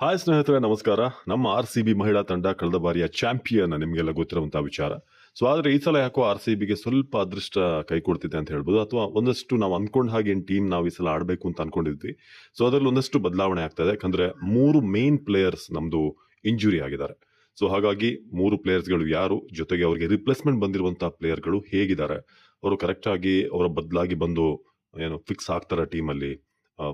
Hi ಸ್ನೇಹಿತರೆ, ನಮಸ್ಕಾರ. ನಮ್ಮ ಆರ್ ಸಿ ಬಿ ಮಹಿಳಾ ತಂಡ ಕಳೆದ ಬಾರಿಯ ಚಾಂಪಿಯನ್ ನಿಮಗೆಲ್ಲ ಗೊತ್ತಿರುವಂತಹ ವಿಚಾರ. ಸೊ ಆದ್ರೆ ಈ ಸಲ ಯಾಕೋ ಆರ್ ಸಿ ಬಿಗೆ ಸ್ವಲ್ಪ ಅದೃಷ್ಟ ಕೈ ಕೊಡ್ತಿದೆ ಅಂತ ಹೇಳ್ಬೋದು. ಅಥವಾ ಒಂದಷ್ಟು ನಾವು ಅನ್ಕೊಂಡ ಹಾಗೆ ಟೀಮ್ ನಾವು ಈ ಸಲ ಆಡಬೇಕು ಅಂತ ಅನ್ಕೊಂಡಿದ್ವಿ. ಸೊ ಅದರಲ್ಲಿ ಒಂದಷ್ಟು ಬದಲಾವಣೆ ಆಗ್ತದೆ ಯಾಕಂದ್ರೆ ಮೂರು ಮೇನ್ ಪ್ಲೇಯರ್ಸ್ ನಮ್ದು ಇಂಜುರಿ ಆಗಿದ್ದಾರೆ. ಸೊ ಹಾಗಾಗಿ ಮೂರು ಪ್ಲೇಯರ್ಸ್ಗಳು ಯಾರು? ಜೊತೆಗೆ ಅವರಿಗೆ ರಿಪ್ಲೇಸ್ಮೆಂಟ್ ಬಂದಿರುವಂತಹ ಪ್ಲೇಯರ್ಗಳು ಹೇಗಿದ್ದಾರೆ? ಅವರು ಕರೆಕ್ಟ್ ಆಗಿ, ಅವರ ಬದಲಾಗಿ ಬಂದು, ಏನು ಫಿಕ್ಸ್ ಆಗ್ತಾರೆ ಟೀಮಲ್ಲಿ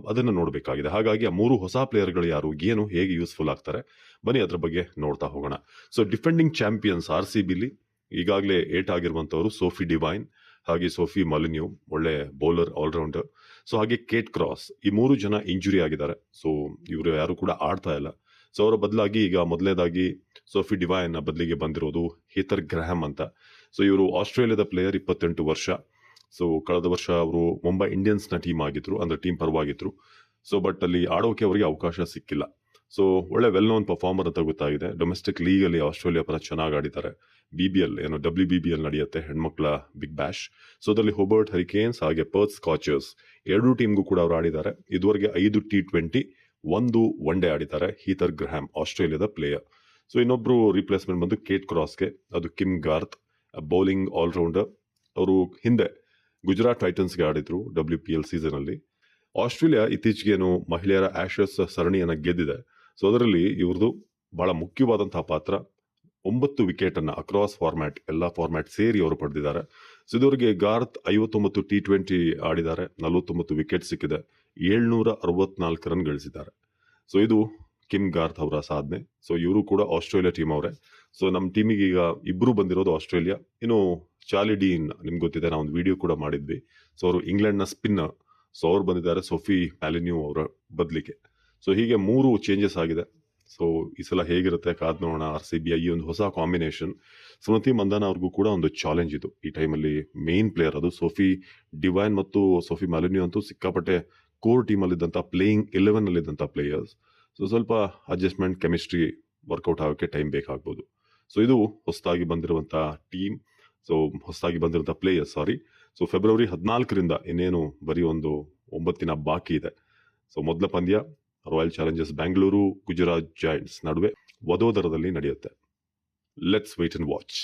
ಅದನ್ನು ನೋಡಬೇಕಾಗಿದೆ. ಹಾಗಾಗಿ ಆ ಮೂರು ಹೊಸ ಪ್ಲೇಯರ್ಗಳು ಯಾರು ಏನು ಹೇಗೆ ಯೂಸ್ಫುಲ್ ಆಗ್ತಾರೆ, ಬನ್ನಿ ಅದ್ರ ಬಗ್ಗೆ ನೋಡ್ತಾ ಹೋಗೋಣ. So, defending champions R C ಬಿಲಿ, ಈಗಾಗಲೇ ಏಟ್ ಆಗಿರುವಂತವರು ಸೋಫಿ ಡಿವೈನ್, ಹಾಗೆ ಸೋಫಿ ಮಲಿನ್ಯೂ, ಒಳ್ಳೆ ಬೌಲರ್, ಆಲ್ರೌಂಡರ್. ಸೊ, ಹಾಗೆ ಕೇಟ್ ಕ್ರಾಸ್, ಈ ಮೂರು ಜನ ಇಂಜುರಿ ಆಗಿದ್ದಾರೆ. ಸೊ, ಇವರು ಯಾರು ಕೂಡ ಆಡ್ತಾ ಇಲ್ಲ. ಸೊ, ಅವರ ಬದಲಾಗಿ ಈಗ ಮೊದಲನೇದಾಗಿ ಸೋಫಿ ಡಿವೈನ್ ಬದಲಿಗೆ ಬಂದಿರೋದು ಹೀತರ್ ಗ್ರಹಮ್ ಅಂತ. ಸೊ, ಇವರು ಆಸ್ಟ್ರೇಲಿಯಾದ ಪ್ಲೇಯರ್ ಇಪ್ಪತ್ತೆಂಟು ವರ್ಷ. ಸೊ ಕಳೆದ ವರ್ಷ ಅವರು ಮುಂಬೈ ಇಂಡಿಯನ್ಸ್ನ ಟೀಮ್ ಆಗಿದ್ರು, ಅಂದರೆ ಟೀಮ್ ಪರವಾಗಿದ್ರು. ಸೊ ಬಟ್ ಅಲ್ಲಿ ಆಡೋಕೆ ಅವರಿಗೆ ಅವಕಾಶ ಸಿಕ್ಕಿಲ್ಲ. ಸೊ ಒಳ್ಳೆ ವೆಲ್ ನೋನ್ ಪರ್ಫಾರ್ಮರ್ ಅಂತ ಗೊತ್ತಾಗಿದೆ. ಡೊಮೆಸ್ಟಿಕ್ ಲೀಗಲ್ಲಿ ಆಸ್ಟ್ರೇಲಿಯಾ ಪರ ಚೆನ್ನಾಗಿ ಆಡಿದ್ದಾರೆ. ಬಿ ಬಿ ಎಲ್ ಏನು ಡಬ್ಲ್ಯೂ ಬಿ ಬಿ ಎಲ್ ನಡೆಯುತ್ತೆ, ಹೆಣ್ಮಕ್ಳ ಬಿಗ್ ಬ್ಯಾಶ್ ಸೊ ಅದರಲ್ಲಿ ಹೊಬರ್ಟ್ ಹರಿಕೇನ್ಸ್ ಹಾಗೆ ಪರ್ತ್ ಸ್ಕಾಚರ್ಸ್ ಎರಡೂ ಟೀಮ್ಗೂ ಕೂಡ ಅವರು ಆಡಿದ್ದಾರೆ. ಇದುವರೆಗೆ ಐದು ಟಿ ಟ್ವೆಂಟಿ ಒಂದು ಒನ್ ಡೇ ಆಡಿದ್ದಾರೆ ಹೀತರ್ ಗ್ರಹಾಮ್ ಆಸ್ಟ್ರೇಲಿಯಾದ ಪ್ಲೇಯರ್ ಸೊ ಇನ್ನೊಬ್ರು ರಿಪ್ಲೇಸ್ಮೆಂಟ್ ಬಂದು ಕೇಟ್ ಕ್ರಾಸ್ಗೆ ಅದು ಕಿಮ್ ಗಾರ್ತ್ ಬೌಲಿಂಗ್ ಆಲ್ರೌಂಡರ್ ಅವರು ಹಿಂದೆ ಗುಜರಾತ್ ಟೈಟನ್ಸ್ಗೆ ಆಡಿದ್ರು ಡಬ್ಲ್ಯೂ ಪಿ ಎಲ್ ಸೀಸನ್ ಅಲ್ಲಿ ಆಸ್ಟ್ರೇಲಿಯಾ ಇತ್ತೀಚೆಗೇನು ಮಹಿಳೆಯರ ಆಶಸ್ ಸರಣಿಯನ್ನು ಗೆದ್ದಿದೆ. ಸೊ ಅದರಲ್ಲಿ ಇವ್ರದ್ದು ಬಹಳ ಮುಖ್ಯವಾದಂತಹ ಪಾತ್ರ. ಒಂಬತ್ತು ವಿಕೆಟ್ ಅನ್ನ ಅಕ್ರಾಸ್ ಫಾರ್ಮ್ಯಾಟ್ ಎಲ್ಲ ಫಾರ್ಮ್ಯಾಟ್ ಸೇರಿ ಅವರು ಪಡೆದಿದ್ದಾರೆ. ಸೊ ಇದುವರೆಗೆ ಗಾರ್ತ್ ಐವತ್ತೊಂಬತ್ತು ಟಿ ಟ್ವೆಂಟಿ ಆಡಿದ್ದಾರೆ. ನಲವತ್ತೊಂಬತ್ತು ವಿಕೆಟ್ ಸಿಕ್ಕಿದೆ. ಏಳ್ನೂರ ಅರವತ್ನಾಲ್ಕು ರನ್ ಗಳಿಸಿದ್ದಾರೆ. ಸೊ ಇದು ಕಿಮ್ ಗಾರ್ತ್ ಅವರ ಸಾಧನೆ. ಸೊ ಇವರು ಕೂಡ ಆಸ್ಟ್ರೇಲಿಯಾ ಟೀಮ್ ಅವರೇ. ಸೊ ನಮ್ಮ ಟೀಮಿಗೆ ಈಗ ಇಬ್ರು ಬಂದಿರೋದು ಆಸ್ಟ್ರೇಲಿಯಾ. ಇನ್ನು ಚಾಲಿ ಡೀನ್ ನಿಮ್ಗೆ ಗೊತ್ತಿದೆ ನಾವು ಒಂದು ವಿಡಿಯೋ ಕೂಡ ಮಾಡಿದ್ವಿ. ಸೊ ಅವರು ಇಂಗ್ಲೆಂಡ್ನ ಸ್ಪಿನ್ನರ್ ಸೊ ಅವ್ರು ಬಂದಿದ್ದಾರೆ ಸೊಫಿ ಪ್ಯಾಲಿನ್ಯೂ ಅವರ ಬದಲಿಗೆ. ಸೊ ಹೀಗೆ ಮೂರು ಚೇಂಜಸ್ ಆಗಿದೆ. ಸೊ ಈ ಸಲ ಹೇಗಿರುತ್ತೆ ಕಾದ್ ನೋಡೋಣ ಆರ್ ಸಿ ಬಿ ಐ ಒಂದು ಹೊಸ ಕಾಂಬಿನೇಷನ್ ಸ್ಮೃತಿ ಮಂದಾನ ಅವ್ರಿಗೂ ಕೂಡ ಒಂದು ಚಾಲೆಂಜ್ ಇದು. ಈ ಟೈಮಲ್ಲಿ ಮೇನ್ ಪ್ಲೇಯರ್ ಅದು ಸೋಫಿ ಡಿವೈನ್ ಮತ್ತು ಸೋಫಿ ಮಾಲಿನ್ಯೂ ಅಂತೂ ಸಿಕ್ಕಾಪಟ್ಟೆ ಕೋರ್ ಟೀಮಲ್ಲಿದ್ದಂಥ ಪ್ಲೇಯಿಂಗ್ ಇಲೆವೆನ್ ಅಲ್ಲಿ ಇದ್ದಂಥ ಪ್ಲೇಯರ್ಸ್ ಸೊ ಸ್ವಲ್ಪ ಅಡ್ಜಸ್ಟ್ಮೆಂಟ್ ಕೆಮಿಸ್ಟ್ರಿ ವರ್ಕೌಟ್ ಆಗೋಕ್ಕೆ ಟೈಮ್ ಬೇಕಾಗ್ಬೋದು. ಸೊ ಇದು ಹೊಸದಾಗಿ ಬಂದಿರುವಂಥ ಟೀಮ್ ಸೊ ಹೊಸದಾಗಿ ಬಂದಿರುವಂಥ ಪ್ಲೇಯರ್ ಸಾರಿ ಸೊ ಫೆಬ್ರವರಿ ಹದಿನಾಲ್ಕರಿಂದ ಇನ್ನೇನು ಬರೀ ಒಂದು ಒಂಬತ್ತಿನ ಬಾಕಿ ಇದೆ. ಸೊ ಮೊದಲ ಪಂದ್ಯ royal challengers Bangalore Gujarat giants ನಡುವೆ ವಧೋದರದಲ್ಲಿ ನಡೆಯುತ್ತೆ. Let's wait and watch